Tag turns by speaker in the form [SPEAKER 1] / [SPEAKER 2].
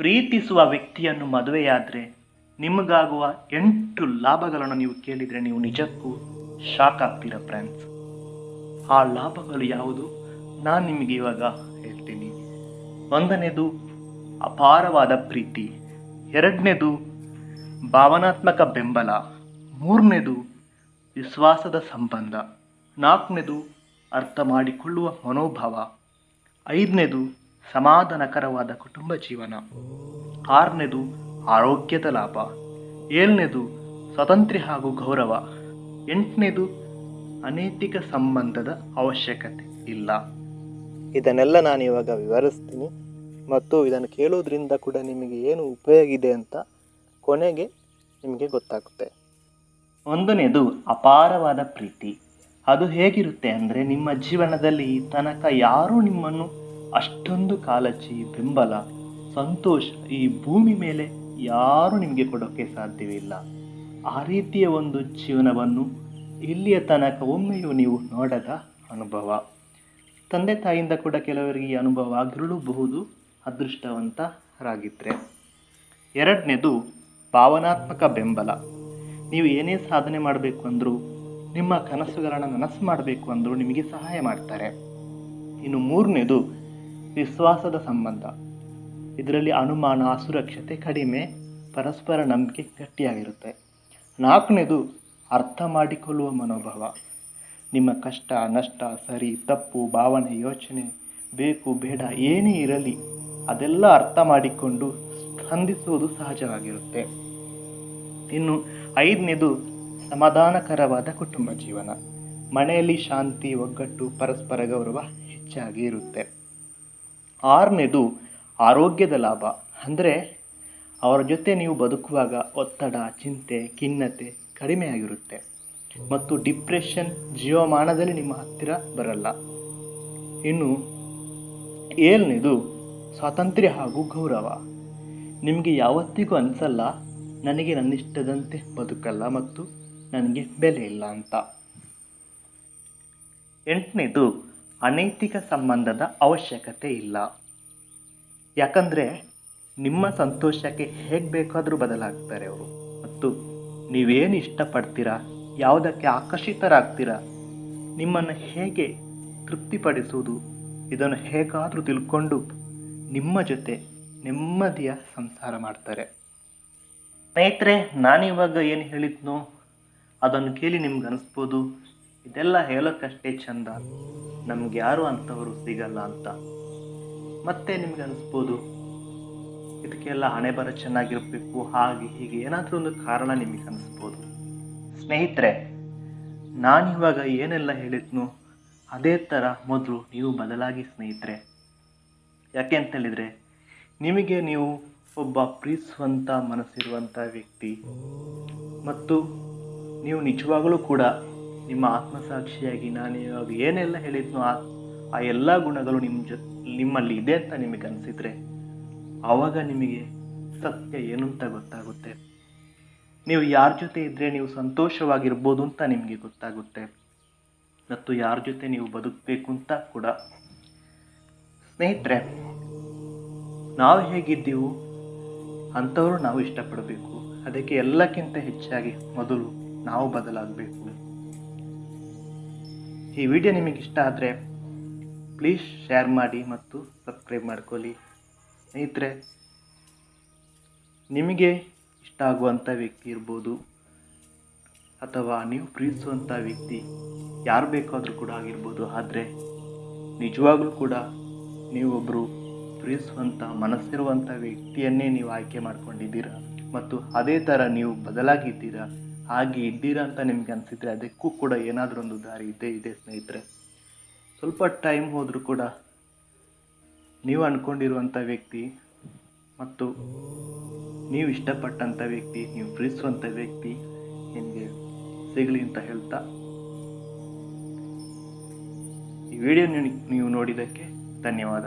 [SPEAKER 1] ಪ್ರೀತಿಸುವ ವ್ಯಕ್ತಿಯನ್ನು ಮದುವೆಯಾದರೆ ನಿಮಗಾಗುವ ಎಂಟು ಲಾಭಗಳನ್ನು ನೀವು ಕೇಳಿದರೆ ನೀವು ನಿಜಕ್ಕೂ ಶಾಕ್ ಆಗ್ತೀರ ಫ್ರೆಂಡ್ಸ್ ಆ ಲಾಭಗಳು ಯಾವುದು? ನಾನು ನಿಮಗೆ ಇವಾಗ ಹೇಳ್ತೀನಿ. ಒಂದನೇದು ಅಪಾರವಾದ ಪ್ರೀತಿ. ಎರಡನೇದು ಭಾವನಾತ್ಮಕ ಬೆಂಬಲ. ಮೂರನೇದು ವಿಶ್ವಾಸದ ಸಂಬಂಧ. ನಾಲ್ಕನೇದು ಅರ್ಥ ಮಾಡಿಕೊಳ್ಳುವ ಮನೋಭಾವ. ಐದನೇದು ಸಮಾಧಾನಕರವಾದ ಕುಟುಂಬ ಜೀವನ. ಆರನೇದು ಆರೋಗ್ಯದ ಲಾಭ. ಏಳನೇದು ಸ್ವತಂತ್ರ ಹಾಗೂ ಗೌರವ. ಎಂಟನೇದು ಅನೈತಿಕ ಸಂಬಂಧದ ಅವಶ್ಯಕತೆ ಇಲ್ಲ. ಇದನ್ನೆಲ್ಲ ನಾನು ಇವಾಗ ವಿವರಿಸ್ತೀನಿ ಮತ್ತು ಇದನ್ನು ಕೇಳೋದ್ರಿಂದ ಕೂಡ ನಿಮಗೆ ಏನು ಉಪಯೋಗ ಇದೆ ಅಂತ ಕೊನೆಗೆ ನಿಮಗೆ ಗೊತ್ತಾಗುತ್ತೆ. ಒಂದನೇದು ಅಪಾರವಾದ ಪ್ರೀತಿ. ಅದು ಹೇಗಿರುತ್ತೆ ಅಂದರೆ ನಿಮ್ಮ ಜೀವನದಲ್ಲಿ ಈ ತನಕ ಯಾರೂ ನಿಮ್ಮನ್ನು ಅಷ್ಟೊಂದು ಕಾಳಜಿ ಬೆಂಬಲ, ಸಂತೋಷ ಈ ಭೂಮಿ ಮೇಲೆ ಯಾರೂ ನಿಮಗೆ ಕೊಡೋಕ್ಕೆ ಸಾಧ್ಯವಿಲ್ಲ ಆ ರೀತಿಯ ಒಂದು ಜೀವನವನ್ನು ಇಲ್ಲಿಯ ತನಕ ಒಮ್ಮೆಯೂ ನೀವು ನೋಡದ ಅನುಭವ. ತಂದೆ ತಾಯಿಯಿಂದ ಕೂಡ ಕೆಲವರಿಗೆ ಈ ಅನುಭವ ಆಗಿರಲೂಬಹುದು ಅದೃಷ್ಟವಂತರಾಗಿದ್ದರೆ ಎರಡನೇದು, ಭಾವನಾತ್ಮಕ ಬೆಂಬಲ. ನೀವು ಏನೇ ಸಾಧನೆ ಮಾಡಬೇಕು ಅಂದರೂ, ನಿಮ್ಮ ಕನಸುಗಳನ್ನು ನನಸು ಮಾಡಬೇಕು ಅಂದರೂ ನಿಮಗೆ ಸಹಾಯ ಮಾಡ್ತಾರೆ. ಇನ್ನು ಮೂರನೇದು ವಿಶ್ವಾಸದ ಸಂಬಂಧ. ಇದರಲ್ಲಿ ಅನುಮಾನ, ಅಸುರಕ್ಷತೆ ಕಡಿಮೆ, ಪರಸ್ಪರ ನಂಬಿಕೆ ಗಟ್ಟಿಯಾಗಿರುತ್ತೆ. ನಾಲ್ಕನೇದು, ಅರ್ಥ ಮಾಡಿಕೊಳ್ಳುವ ಮನೋಭಾವ. ನಿಮ್ಮ ಕಷ್ಟ, ನಷ್ಟ, ಸರಿ, ತಪ್ಪು, ಭಾವನೆ, ಯೋಚನೆ, ಬೇಕು, ಬೇಡ, ಏನೇ ಇರಲಿ, ಅದೆಲ್ಲ ಅರ್ಥ ಮಾಡಿಕೊಂಡು ಸ್ಪಂದಿಸುವುದು ಸಹಜವಾಗಿರುತ್ತೆ. ಇನ್ನು ಐದನೇದು, ಸಮಾಧಾನಕರವಾದ ಕುಟುಂಬ ಜೀವನ. ಮನೆಯಲ್ಲಿ ಶಾಂತಿ, ಒಗ್ಗಟ್ಟು, ಪರಸ್ಪರ ಗೌರವ ಹೆಚ್ಚಾಗಿ ಇರುತ್ತೆ. ಆರನೇದು ಆರೋಗ್ಯದ ಲಾಭ. ಅಂದರೆ ಅವರ ಜೊತೆ ನೀವು ಬದುಕುವಾಗ ಒತ್ತಡ, ಚಿಂತೆ, ಖಿನ್ನತೆ ಕಡಿಮೆಯಾಗಿರುತ್ತೆ ಮತ್ತು ಡಿಪ್ರೆಷನ್ ಜೀವಮಾನದಲ್ಲಿ ನಿಮ್ಮ ಹತ್ತಿರ ಬರಲ್ಲ. ಇನ್ನು ಏಳನೇದು ಸ್ವಾತಂತ್ರ್ಯ ಹಾಗೂ ಗೌರವ. ನಿಮಗೆ ಯಾವತ್ತಿಗೂ ಅನಿಸಲ್ಲ, ನನಗೆ ನನ್ನಿಷ್ಟದಂತೆ ಬದುಕಲ್ಲ ಮತ್ತು ನನಗೆ ಬೆಲೆ ಇಲ್ಲ ಅಂತ. ಎಂಟನೇದು ಅನೈತಿಕ ಸಂಬಂಧದ ಅವಶ್ಯಕತೆ ಇಲ್ಲ. ಯಾಕಂದರೆ ನಿಮ್ಮ ಸಂತೋಷಕ್ಕೆ ಹೇಗೆ ಬೇಕಾದರೂ ಬದಲಾಗ್ತಾರೆ ಅವರು. ಮತ್ತು ನೀವೇನು ಇಷ್ಟಪಡ್ತೀರಾ, ಯಾವುದಕ್ಕೆ ಆಕರ್ಷಿತರಾಗ್ತೀರಾ, ನಿಮ್ಮನ್ನು ಹೇಗೆ ತೃಪ್ತಿಪಡಿಸುವುದು, ಇದನ್ನು ಹೇಗಾದರೂ ತಿಳ್ಕೊಂಡು ನಿಮ್ಮ ಜೊತೆ ನೆಮ್ಮದಿಯ ಸಂಸಾರ ಮಾಡ್ತಾರೆ. ಸ್ನೇಹಿತರೆ, ನಾನಿವಾಗ ಏನು ಹೇಳಿದ್ನೋ ಅದನ್ನು ಕೇಳಿ ನಿಮ್ಗೆ ಅನಿಸ್ಬೋದು. ಇದೆಲ್ಲ ಹೇಳೋಕ್ಕಷ್ಟೇ ಚಂದ. ನಮ್ಗೆ ಯಾರು ಅಂಥವರು ಸಿಗಲ್ಲ ಅಂತ. ಮತ್ತೆ ನಿಮ್ಗೆ ಅನಿಸ್ಬೋದು? ಇದಕ್ಕೆಲ್ಲ ಹಣೆ ಬರ ಚೆನ್ನಾಗಿರಬೇಕು, ಹಾಗೆ ಹೀಗೆ ಏನಾದರೂ ಒಂದು ಕಾರಣ ನಿಮಗೆ ಅನಿಸ್ಬೋದು? ಸ್ನೇಹಿತರೆ ನಾನಿವಾಗ ಏನೆಲ್ಲ ಹೇಳಿದ್ನೋ ಅದೇ ಥರ ಮೊದಲು ನೀವು ಬದಲಾಗಿ ಸ್ನೇಹಿತರೆ. ಯಾಕೆ ಅಂತ ಹೇಳಿದರೆ, ನಿಮಗೆ ನೀವು ಒಬ್ಬ ಪ್ರೀತಿಸುವಂಥ ಮನಸ್ಸಿರುವಂಥ ವ್ಯಕ್ತಿ. ಮತ್ತು ನೀವು ನಿಜವಾಗಲೂ ಕೂಡ ನಿಮ್ಮ ಆತ್ಮಸಾಕ್ಷಿಯಾಗಿ ನಾನು ಇವಾಗ ಏನೆಲ್ಲ ಹೇಳಿದ್ನೋ ಆ ಆ ಎಲ್ಲ ಗುಣಗಳು ನಿಮ್ಮ ಜೊ ನಿಮ್ಮಲ್ಲಿ ಇದೆ ಅಂತ ನಿಮಗೆ ಅನಿಸಿದರೆ ಆವಾಗ ನಿಮಗೆ ಸತ್ಯ ಏನು ಅಂತ ಗೊತ್ತಾಗುತ್ತೆ. ನೀವು ಯಾರ ಜೊತೆ ಇದ್ದರೆ ನೀವು ಸಂತೋಷವಾಗಿರ್ಬೋದು ಅಂತ ನಿಮಗೆ ಗೊತ್ತಾಗುತ್ತೆ. ಮತ್ತು ಯಾರ ಜೊತೆ ನೀವು ಬದುಕಬೇಕು ಅಂತ ಕೂಡ. ಸ್ನೇಹಿತರೆ, ನಾವು ಹೇಗಿದ್ದೀವು ಅಂಥವ್ರು ನಾವು ಇಷ್ಟಪಡಬೇಕು. ಅದಕ್ಕೆ ಎಲ್ಲಕ್ಕಿಂತ ಹೆಚ್ಚಾಗಿ ಮೊದಲು ನಾವು ಬದಲಾಗಬೇಕು. ಈ ವಿಡಿಯೋ ನಿಮಗೆ ಇಷ್ಟ ಆದರೆ ಪ್ಲೀಸ್ ಶೇರ್ ಮಾಡಿ ಮತ್ತು ಸಬ್ಸ್ಕ್ರೈಬ್ ಮಾಡ್ಕೊಳ್ಳಿ. ಸ್ನೇಹಿತರೆ, ನಿಮಗೆ ಇಷ್ಟ ಆಗುವಂಥ ವ್ಯಕ್ತಿ ಇರ್ಬೋದು ಅಥವಾ ನೀವು ಪ್ರೀತಿಸುವಂಥ ವ್ಯಕ್ತಿ ಯಾರು ಬೇಕಾದರೂ ಕೂಡ ಆಗಿರ್ಬೋದು. ಆದರೆ ನಿಜವಾಗ್ಲೂ ಕೂಡ ನೀವೊಬ್ಬರು ಪ್ರೀತಿಸುವಂಥ ಮನಸ್ಸಿರುವಂಥ ವ್ಯಕ್ತಿಯನ್ನೇ ನೀವು ಆಯ್ಕೆ ಮಾಡ್ಕೊಂಡಿದ್ದೀರಾ? ಮತ್ತು ಅದೇ ಥರ ನೀವು ಬದಲಾಗಿದ್ದೀರಾ? ಹಾಗೆ ಇದ್ದೀರಾ ಅಂತ ನಿಮ್ಗೆ ಅನಿಸಿದ್ರೆ ಅದಕ್ಕೂ ಕೂಡ ಏನಾದರೂ ಒಂದು ದಾರಿ ಇದ್ದೇ ಇದೆ, ಸ್ನೇಹಿತರೆ. ಸ್ವಲ್ಪ ಟೈಮ್ ಹೋದರೂ ಕೂಡ ನೀವು ಅಂದ್ಕೊಂಡಿರುವಂಥ ವ್ಯಕ್ತಿ ಮತ್ತು ನೀವು ಇಷ್ಟಪಟ್ಟಂಥ ವ್ಯಕ್ತಿ, ನೀವು ಪ್ರೀತಿಸುವಂಥ ವ್ಯಕ್ತಿ ನಿಮಗೆ ಸಿಗಲಿ ಅಂತ ಹೇಳ್ತಾ ಈ ವಿಡಿಯೋ ನೀವು ನೋಡಿದ್ದಕ್ಕೆ ಧನ್ಯವಾದ.